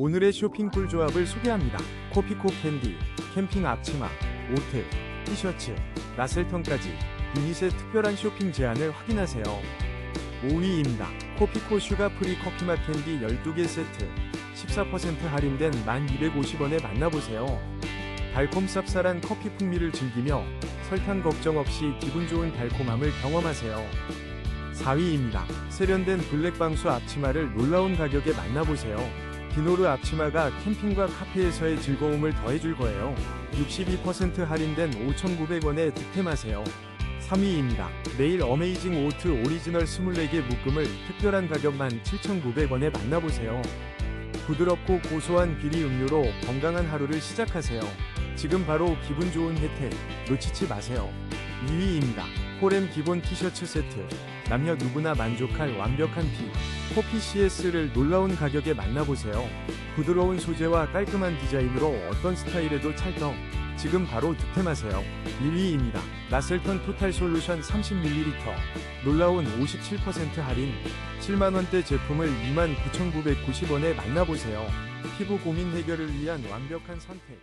오늘의 쇼핑 꿀 조합을 소개합니다. 코피코 캔디, 캠핑 앞치마, 오트, 티셔츠, 라셀턴까지 유닛의 특별한 쇼핑 제안을 확인하세요. 5위입니다. 코피코 슈가 프리 커피맛 캔디 12개 세트 14% 할인된 1250원에 만나보세요. 달콤 쌉쌀한 커피 풍미를 즐기며 설탕 걱정 없이 기분 좋은 달콤함을 경험하세요. 4위입니다. 세련된 블랙 방수 앞치마를 놀라운 가격에 만나보세요. 디노르 앞치마가 캠핑과 카페에서의 즐거움을 더해줄 거예요. 62% 할인된 5,900원에 득템하세요. 3위입니다. 내일 어메이징 오트 오리지널 24개 묶음을 특별한 가격 17,900원에 만나보세요. 부드럽고 고소한 비리 음료로 건강한 하루를 시작하세요. 지금 바로 기분 좋은 혜택 놓치지 마세요. 2위입니다. 포렘 기본 티셔츠 세트. 남녀 누구나 만족할 완벽한 핏. 코피 CS를 놀라운 가격에 만나보세요. 부드러운 소재와 깔끔한 디자인으로 어떤 스타일에도 찰떡. 지금 바로 득템하세요. 1위입니다. 라셀턴 토탈 솔루션 30ml. 놀라운 57% 할인. 7만원대 제품을 29,990원에 만나보세요. 피부 고민 해결을 위한 완벽한 선택.